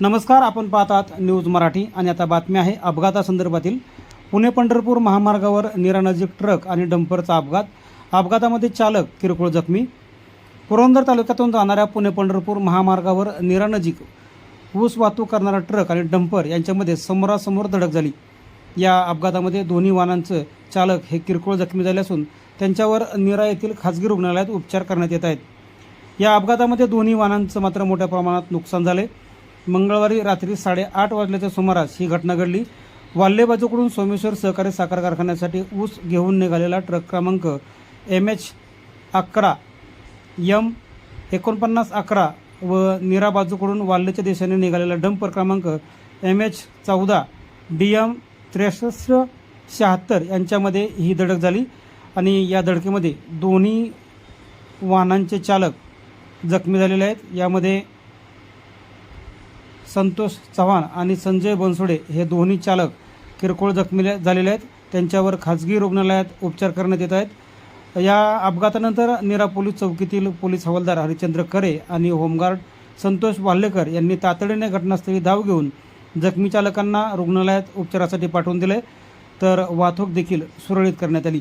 नमस्कार आपण पाहतात न्यूज मराठी आणि आता बातमी आहे अपघातासंदर्भातील पुणे पंढरपूर महामार्गावर निरानजीक ट्रक आणि डंपरचा अपघात. अपघातामध्ये चालक किरकोळ जखमी. पुरंदर तालुक्यातून जाणाऱ्या पुणे पंढरपूर महामार्गावर निरानजीक ऊस वाहतूक करणारा ट्रक आणि डंपर यांच्यामध्ये समोरासमोर धडक झाली. या अपघातामध्ये दोन्ही वाहनांचं चालक हे किरकोळ जखमी झाले असून त्यांच्यावर निरा येथील खाजगी रुग्णालयात उपचार करण्यात येत आहेत. या अपघातामध्ये दोन्ही वाहनांचं मात्र मोठ्या प्रमाणात नुकसान झाले मंगळवारी रात्री साडेआठ वाजल्याच्या सुमारास ही घटना घडली. वाल्हे बाजूकडून सोमेश्वर सहकारी साखर कारखान्यासाठी ऊस घेऊन निघालेला ट्रक क्रमांक एम एच अकरा यम एकोणपन्नास अकरा व निरा बाजूकडून वाल्हेच्या दिशेने निघालेला डंपर क्रमांक एम एच चौदा डी एम त्रेसष्ट शहात्तर यांच्यामध्ये ही धडक झाली आणि या धडकेमध्ये दोन्ही वाहनांचे चालक जखमी झालेले आहेत. यामध्ये संतोष चव्हाण आणि संजय बनसोडे हे दोन्ही चालक किरकोळ जखमी झालेले आहेत. त्यांच्यावर खाजगी रुग्णालयात उपचार करण्यात येत आहेत. या अपघातानंतर निरा पोलीस चौकीतील पोलीस हवालदार हरिचंद्र करे आणि होमगार्ड संतोष वाल्हेकर यांनी तातडीने घटनास्थळी धाव घेऊन जखमी चालकांना रुग्णालयात उपचारासाठी पाठवून दिले. तर वाहतूक देखील सुरळीत करण्यात आली.